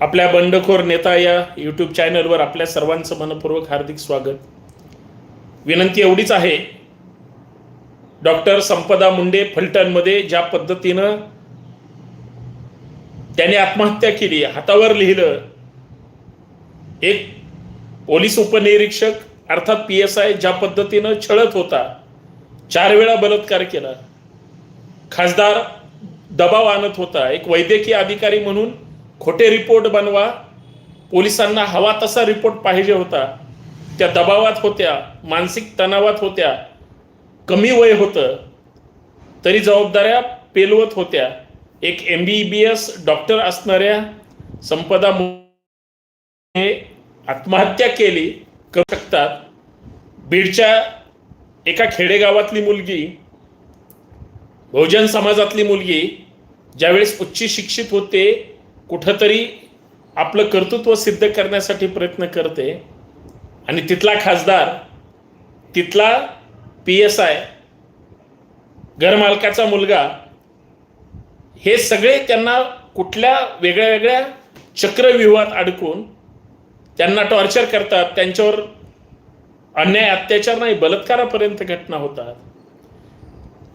आपल्या बंडखोर नेता या यूट्यूब चॅनलवर आपल्या सर्वांचं मनपूर्वक हार्दिक स्वागत. विनंती एवढीच आहे डॉक्टर संपदा मुंडे फलटणमध्ये ज्या पद्धतीनं त्याने आत्महत्या केली हातावर लिहिलं एक पोलीस उपनिरीक्षक अर्थात पी एस आय ज्या पद्धतीनं छळत होता चार वेळा बलात्कार केला. खासदार दबाव आणत होता एक वैद्यकीय अधिकारी म्हणून खोटे रिपोर्ट बनवा. पोलिसांना हवा तसा रिपोर्ट पाहिजे होता. त्या दबावात होत्या मानसिक तणावात होत्या कमी वय होतं. तरी जबाबदाऱ्या पेलवत होत्या. एक M B B S doctor असणाऱ्या संपदा हे आत्महत्या केली करू शकतात. बीडच्या एका खेडेगावातली मुलगी बहुजन समाजातली मुलगी ज्यावेळेस उच्च शिक्षित होते कुठंतरी आपलं कर्तृत्व सिद्ध करण्यासाठी प्रयत्न करते. आणि तिथला खासदार तिथला पी एस आय घरमालकाचा मुलगा हे सगळे त्यांना कुठल्या वेगळ्या वेगळ्या चक्रव्यूहात अडकून त्यांना टॉर्चर करतात. त्यांच्यावर अन्याय अत्याचार नाही बलात्कारापर्यंत घटना होतात.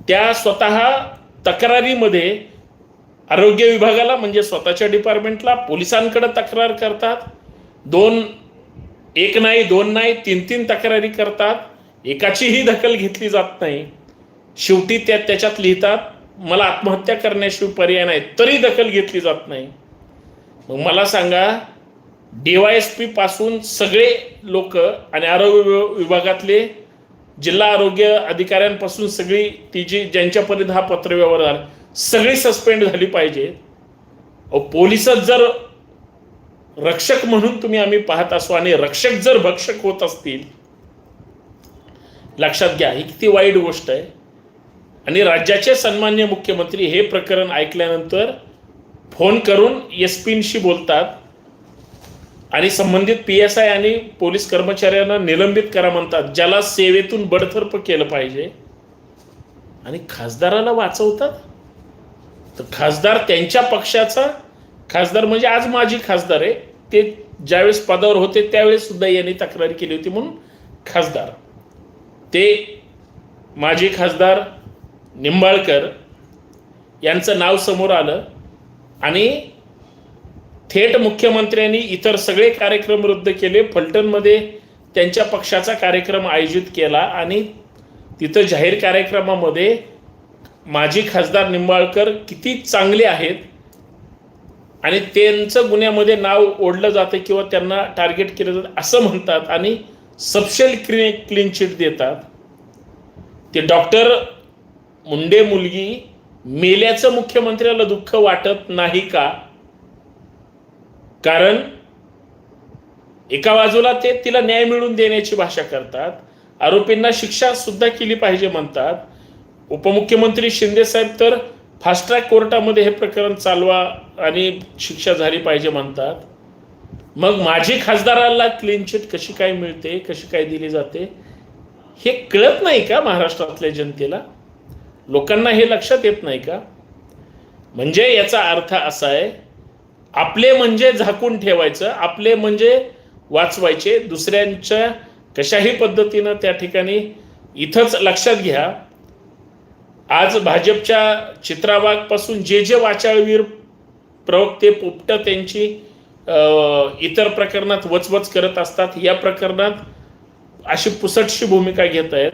त्या स्वतः तक्रारीमध्ये आरोग्य विभागाला म्हणजे स्वतःच्या डिपार्टमेंटला पोलिसांकडे तक्रार करतात. दोन एक नाही दोन नाही तीन तीन तक्रारी करतात. एकाचीही दखल घेतली जात नाही. शेवटी त्या त्याच्यात लिहितात मला आत्महत्या करण्याशिवाय पर्याय नाही तरी दखल घेतली जात नाही. मग मला सांगा डीवायएसपी पासून सगळे लोक आणि आरोग्य विभ- विभागातले जिल्हा आरोग्य अधिकाऱ्यांपासून सगळी ती जी ज्यांच्यापर्यंत हा पत्रव्यवहार झाला सगळी सस्पेंड झाली पाहिजे. अहो, पोलिसच जर रक्षक म्हणून तुम्ही आम्ही पाहत असू आणि रक्षक जर भक्षक होत असतील लक्षात घ्या ही किती वाईट गोष्ट आहे. आणि राज्याचे सन्मान्य मुख्यमंत्री हे प्रकरण ऐकल्यानंतर फोन करून एस पींशी बोलतात आणि संबंधित पी एस आय आणि पोलीस कर्मचाऱ्यांना निलंबित करा म्हणतात ज्याला सेवेतून बडतर्फ केलं पाहिजे. आणि खासदाराला वाचवतात? तर खासदार त्यांच्या पक्षाचा खासदार म्हणजे आज माझी खासदार आहे ते ज्यावेळेस पदावर होते त्यावेळेस सुद्धा यांनी तक्रारी केली होती म्हणून खासदार. ते माजी खासदार निंबाळकर यांचं नाव समोर आलं आणि थेट मुख्यमंत्र्यांनी इतर सगळे कार्यक्रम रद्द केले फलटणमध्ये त्यांच्या पक्षाचा कार्यक्रम आयोजित केला आणि तिथं जाहीर कार्यक्रमामध्ये माजी खासदार निंबाळकर किती चांगले आहेत आणि त्यांचं गुन्ह्यामध्ये नाव ओढलं जातं किंवा त्यांना टार्गेट केलं जातं असं म्हणतात आणि सबशेल क्लिन क्लीन चिट देतात. ते डॉक्टर मुंडे मुलगी मेल्याचं मुख्यमंत्र्याला दुःख वाटत नाही का? कारण एका बाजूला ते तिला न्याय मिळवून देण्याची भाषा करतात. आरोपींना शिक्षा सुद्धा केली पाहिजे म्हणतात. उपमुख्यमंत्री शिंदे साहेब तर फास्ट ट्रॅक कोर्टामध्ये हे प्रकरण चालवा आणि शिक्षा झाली पाहिजे म्हणतात. मग माझी खासदाराला क्लीन चिट कशी काय मिळते कशी काय दिली जाते हे कळत नाही का महाराष्ट्रातल्या जनतेला? लोकांना हे लक्षात येत नाही का? म्हणजे याचा अर्थ असा आहे आपले म्हणजे झाकून ठेवायचं आपले म्हणजे वाचवायचे दुसऱ्यांच्या कशाही पद्धतीनं त्या ठिकाणी इथंच लक्षात घ्या. आज भाजपच्या चित्राबागपासून जे जे वाचाळवीर प्रवक्ते पोपट त्यांची इतर प्रकरणात वचवच करत असतात या प्रकरणात अशी पुसटशी भूमिका घेत आहेत.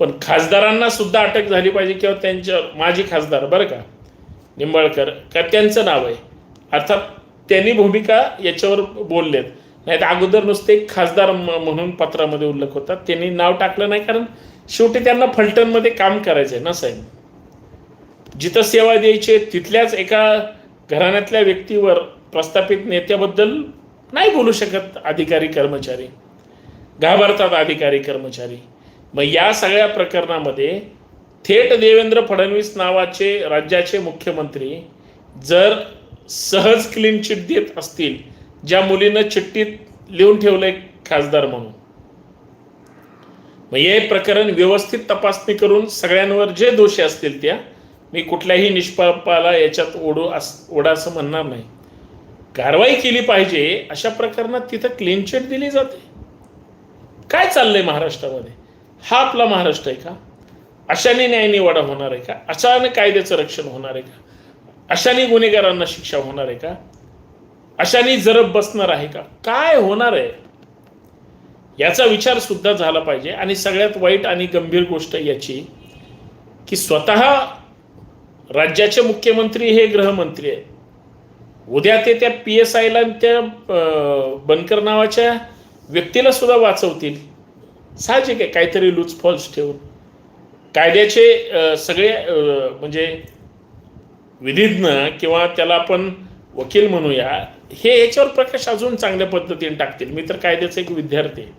पण खासदारांना सुद्धा अटक झाली पाहिजे किंवा त्यांच्या माजी खासदार बरं का निंबाळकर का त्यांचं नाव आहे. अर्थात त्यांनी भूमिका याच्यावर बोललेत. नाही तर अगोदर नुसते खासदार म- म्हणून पत्रामध्ये उल्लेख होता त्यांनी नाव टाकलं नाही कारण शेवटी त्यांना फलटणमध्ये काम करायचं आहे ना साहेब? जिथं सेवा द्यायची आहे, तिथल्याच एका घराण्यातल्या व्यक्तीवर प्रस्थापित नेत्याबद्दल नाही बोलू शकत अधिकारी कर्मचारी. घाबरतात अधिकारी कर्मचारी. मग या सगळ्या प्रकरणामध्ये थेट देवेंद्र फडणवीस नावाचे राज्याचे मुख्यमंत्री जर सहज क्लीन चिट देत असतील ज्या मुलीनं चिठ्ठीत लिहून ठेवलंय खासदार म्हणून मग हे प्रकरण व्यवस्थित तपासणी करून सगळ्यांवर जे दोषी असतील त्या मी कुठल्याही निष्पापाला याच्यात ओढू अस ओढा असं म्हणणार नाही. कारवाई केली पाहिजे अशा प्रकरणात तिथं क्लीन चिट दिली जाते. काय चाललंय महाराष्ट्रामध्ये? हा आपला महाराष्ट्र आहे का? अशाने न्यायनिवाडा होणार आहे का? अशाने कायद्याचं रक्षण होणार आहे का? अशाने गुन्हेगारांना शिक्षा होणार आहे का? अशाने जरब बसणार आहे का? काय होणार आहे? याचा विचार सुद्धा झाला पाहिजे. आणि सगळ्यात वाईट आणि गंभीर गोष्ट याची की स्वतः राज्याचे मुख्यमंत्री हे गृहमंत्री आहे उद्या ते त्या पी एस आयला त्या बनकर नावाच्या व्यक्तीला सुद्धा वाचवतील. साहजिक आहे काहीतरी लूज फॉल्स ठेवून. कायद्याचे सगळे म्हणजे विधिज्ञ किंवा त्याला आपण वकील म्हणूया हे याच्यावर प्रकाश अजून चांगल्या पद्धतीने टाकतील. मी तर कायद्याचा एक विद्यार्थी आहे.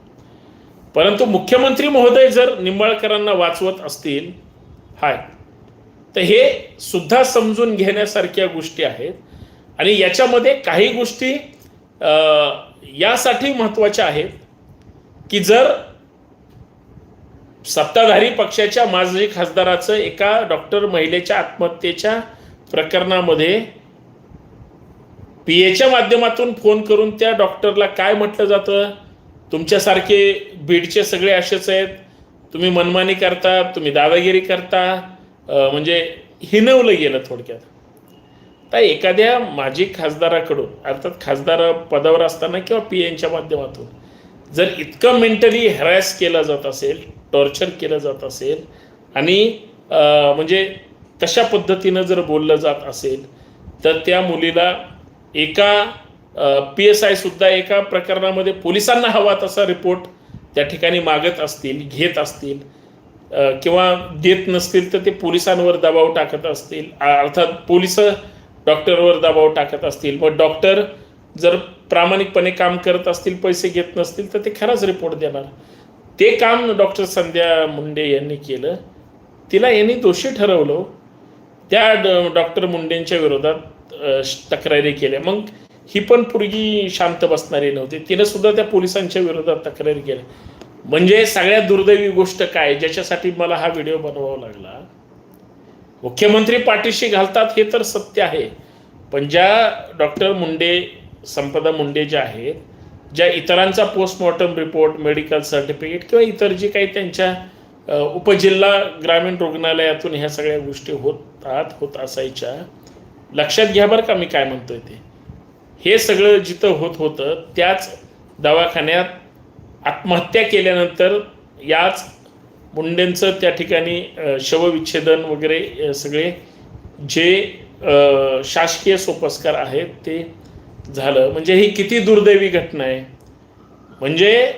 परंतु मुख्यमंत्री महोदय जर निंबाळकरांना वाचवत असतील हाय. तर हे सुद्धा समजून घेण्यासारख्या गोष्टी आहेत. आणि याच्यामध्ये काही गोष्टी यासाठी महत्त्वाच्या आहेत की जर सत्ताधारी पक्षाच्या माजी खासदाराचं एका डॉक्टर महिलेच्या आत्महत्येच्या प्रकरणामध्ये पी एच्या माध्यमातून फोन करून त्या डॉक्टरला काय म्हटलं जातं? तुमच्यासारखे बीडचे सगळे असेच आहेत. तुम्ही मनमानी करता तुम्ही दादागिरी करता. म्हणजे हिनवलं गेलं थोडक्यात. तर एखाद्या माजी खासदाराकडून अर्थात खासदार पदावर असताना किंवा पी एनच्या माध्यमातून जर इतकं मेंटली हॅरॅस केलं जात असेल टॉर्चर केलं जात असेल आणि म्हणजे तशा पद्धतीनं जर बोललं जात असेल तर त्या मुलीला एका पी एस आय सुद्धा एका प्रकरणामध्ये पोलिसांना हवा तसा रिपोर्ट त्या ठिकाणी मागत असतील घेत असतील किंवा देत नसतील तर ते पोलिसांवर दबाव टाकत असतील. अर्थात पोलीस डॉक्टरवर दबाव टाकत असतील. मग डॉक्टर जर प्रामाणिकपणे काम करत असतील पैसे घेत नसतील तर ते खराच रिपोर्ट देणार. ते काम डॉक्टर संध्या मुंडे यांनी केलं. तिला यांनी दोषी ठरवलं. त्या ड- डॉक्टर मुंडेंच्या विरोधात तक्रारी केल्या. मग ही पण पोरगी शांत बसणारी नव्हती. तिनं सुद्धा त्या पोलिसांच्या विरोधात तक्रारी केल्या. म्हणजे सगळ्यात दुर्दैवी गोष्ट काय? ज्याच्यासाठी मला हा व्हिडिओ बनवावा लागला. मुख्यमंत्री पाठीशी घालतात हे तर सत्य आहे. पण ज्या डॉक्टर मुंडे संपदा मुंडे ज्या आहेत ज्या इतरांचा पोस्टमॉर्टम रिपोर्ट मेडिकल सर्टिफिकेट किंवा इतर जी काही त्यांच्या उपजिल्हा ग्रामीण रुग्णालयातून ह्या सगळ्या गोष्टी होतात होत असायच्या. लक्षात घ्या बरं का मी काय म्हणतोय ते. हे सगळं जिथं होत होतं त्याच दवाखान्यात आत्महत्या केल्यानंतर याच मुंडेंचं त्या ठिकाणी शवविच्छेदन वगैरे सगळे जे शासकीय सोपस्कार आहेत ते झालं. म्हणजे ही किती दुर्दैवी घटना आहे. म्हणजे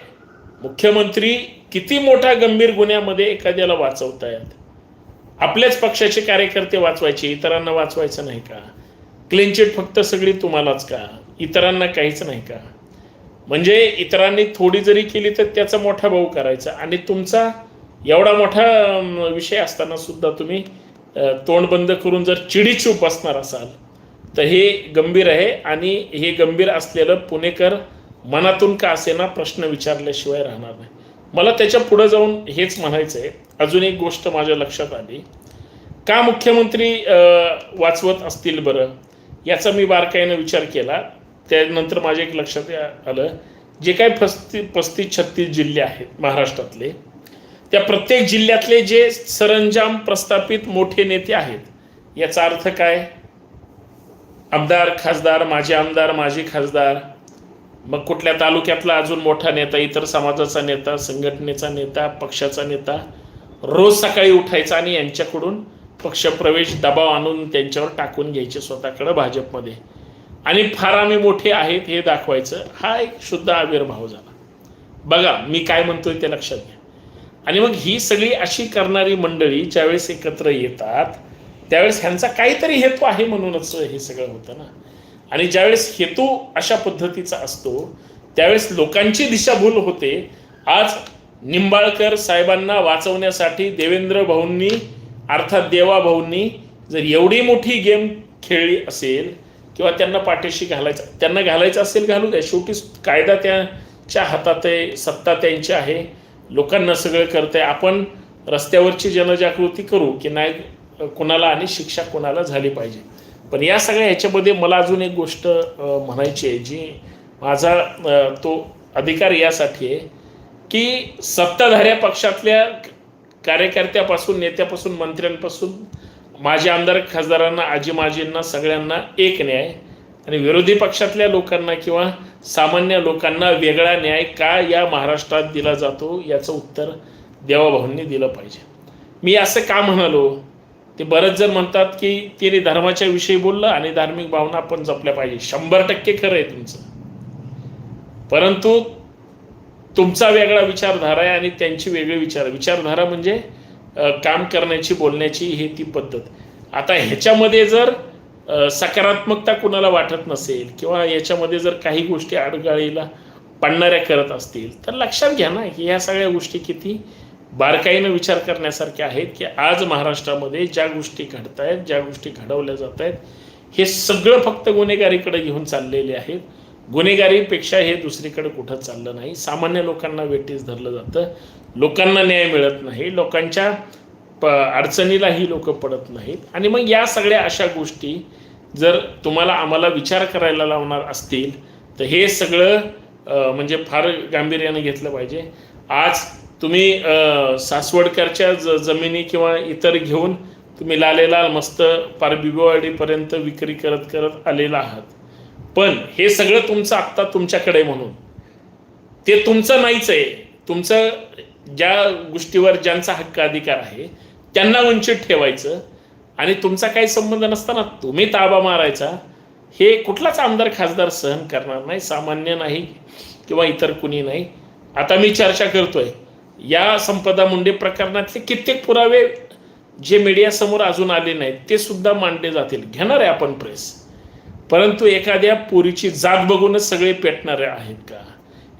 मुख्यमंत्री किती मोठ्या गंभीर गुन्ह्यामध्ये एखाद्याला वाचवतायत. आपल्याच पक्षाचे कार्यकर्ते वाचवायचे इतरांना वाचवायचं नाही का? क्लीन चिट फक्त सगळी तुम्हालाच का? इतरांना काहीच नाही का? म्हणजे इतरांनी थोडी जरी केली तर त्याचा मोठा भाऊ करायचा. आणि तुमचा एवढा मोठा विषय असताना सुद्धा तुम्ही तोंड बंद करून जर चिडीचूप असणार असाल तर हे गंभीर आहे. आणि हे गंभीर असलेलं पुणेकर मनातून का असेना प्रश्न विचारल्याशिवाय राहणार नाही. मला त्याच्या पुढे जाऊन हेच म्हणायचं आहे अजून एक गोष्ट माझ्या लक्षात आली. का मुख्यमंत्री वाचवत असतील बरं? याचा मी बारकाईनं विचार केला. त्यानंतर माझ्या एक लक्षात आलं जे काही पस्ती पस्तीस छत्तीस जिल्हे आहेत महाराष्ट्रातले त्या प्रत्येक जिल्ह्यातले जे सरंजाम प्रस्थापित मोठे नेते आहेत याचा अर्थ काय? आमदार खासदार माजी आमदार माजी खासदार मग कुठल्या तालुक्यातला अजून मोठा नेता इतर समाजाचा नेता संघटनेचा नेता पक्षाचा नेता रोज सकाळी उठायचा आणि यांच्याकडून पक्षप्रवेश दबाव आणून त्यांच्यावर टाकून घ्यायचे स्वतःकडं भाजपमध्ये. आणि फार आम्ही मोठे आहेत हे दाखवायचं हा एक शुद्ध आविर्भाव झाला. बघा मी काय म्हणतोय ते लक्षात घ्या. आणि मग ही सगळी अशी करणारी मंडळी ज्यावेळेस एकत्र येतात त्यावेळेस ह्यांचा काहीतरी हेतू आहे म्हणूनच हे सगळं होतं ना. आणि ज्यावेळेस हेतू अशा पद्धतीचा असतो त्यावेळेस लोकांची दिशाभूल होते. आज निंबाळकर साहेबांना वाचवण्यासाठी देवेंद्र भाऊंनी अर्थात देवाभाऊंनी जर एवढी मोठी गेम खेळली असेल किंवा त्यांना पाठीशी घालायचं त्यांना घालायचं असेल घालू द्या. शेवटी कायदा त्यांच्या हातात आहे सत्ता त्यांची आहे. लोकांना सगळं करतंय. आपण रस्त्यावरची जनजागृती करू की नाही कुणाला आणि शिक्षा कुणाला झाली पाहिजे. पण या सगळ्या ह्याच्यामध्ये मला अजून एक गोष्ट म्हणायची आहे जी माझा तो अधिकार यासाठी आहे की सत्ताधाऱ्या पक्षातल्या कार्यकर्त्यापासून नेत्यापासून मंत्र्यांपासून माजी आमदार खासदारांना आजी माजींना सगळ्यांना एक न्याय आणि विरोधी पक्षातल्या लोकांना किंवा सामान्य लोकांना वेगळा न्याय का या महाराष्ट्रात दिला जातो याचं उत्तर देवाभाऊंनी दिलं पाहिजे. मी असं का म्हणालो? ते बरेच जण म्हणतात की तिने धर्माच्या विषयी बोललं आणि धार्मिक भावना आपण जपल्या पाहिजे. शंभर टक्के खरं आहे तुमचं. परंतु तुमचा वेगळा विचारधारा आहे आणि त्यांची वेगळी विचार. विचारधारा म्हणजे काम करण्याची बोलण्याची ही ती पद्धत. आता ह्याच्यामध्ये जर सकारात्मकता कुणाला वाटत नसेल किंवा याच्यामध्ये जर काही गोष्टी अडगाळीला पाडणाऱ्या करत असतील तर लक्षात घ्या ना की ह्या सगळ्या गोष्टी किती बारकाईनं विचार करण्यासारख्या आहेत की आज महाराष्ट्रामध्ये ज्या गोष्टी घडत आहेत ज्या गोष्टी घडवल्या जात आहेत हे सगळं फक्त गुन्हेगारीकडे घेऊन चाललेले आहेत. गुन्हेगारीपेक्षा हे दुसरीकडे कुठं चाललं नाही. सामान्य लोकांना वेटीस धरलं जातं. लोकांना न्याय मिळत नाही. लोकांच्या प अडचणीलाही लोक पडत नाहीत. आणि मग या सगळ्या अशा गोष्टी जर तुम्हाला आम्हाला विचार करायला लावणार असतील तर हे सगळं म्हणजे फार गांभीर्याने घेतलं पाहिजे. आज तुम्ही सासवडकरच्या ज जमिनी किंवा इतर घेऊन तुम्ही लालेलाल मस्त पार बिबवाडीपर्यंत विक्री करत करत आलेला आहात. पण हे सगळं तुमचं आत्ता तुमच्याकडे म्हणून. ते तुमचं नाहीच आहे. तुमचं ज्या गोष्टीवर ज्यांचा हक्क अधिकार आहे त्यांना वंचित ठेवायचं. आणि तुमचा काही संबंध नसताना तुम्ही ताबा मारायचा. हे कुठलाच आमदार खासदार सहन करणार नाही. सामान्य नाही किंवा इतर कुणी नाही. आता मी चर्चा करतोय. या संपदा मुंडे प्रकरणातले कित्येक पुरावे जे मीडियासमोर अजून आले नाहीत ते सुद्धा मांडले जातील. घेणार आहे आपण प्रेस. परंतु एखाद्या पोरीची जात बघूनच सगळे पेटणारे आहेत का?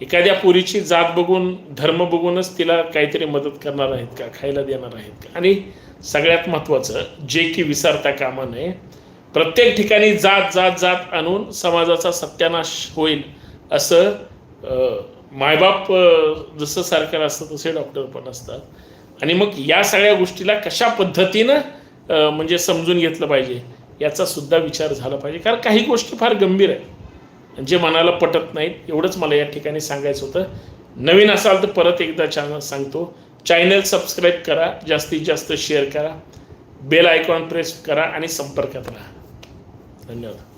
एखाद्या पोरीची जात बघून धर्म बघूनच तिला काहीतरी मदत करणार आहेत का? खायला देणार आहेत का? आणि सगळ्यात महत्त्वाचं जे की विसरता कामा नये. प्रत्येक ठिकाणी जात जात जात आणून समाजाचा सत्यानाश होईल असं मायबाप जसं सरकार असतं तसे डॉक्टर पण असतात. आणि मग या सगळ्या गोष्टीला कशा पद्धतीनं म्हणजे समजून घेतलं पाहिजे? याचा सुद्धा विचार झाला पाहिजे. कारण काही गोष्टी फार गंभीर आहेत. जे मनाला पटत नाहीत एवढंच मला या ठिकाणी सांगायचं होतं. नवीन असाल तर परत एकदा चॅनल सांगतो. चॅनल सबस्क्राईब करा जास्तीत जास्त शेअर करा. बेल आयकॉन प्रेस करा आणि संपर्कात राहा. धन्यवाद.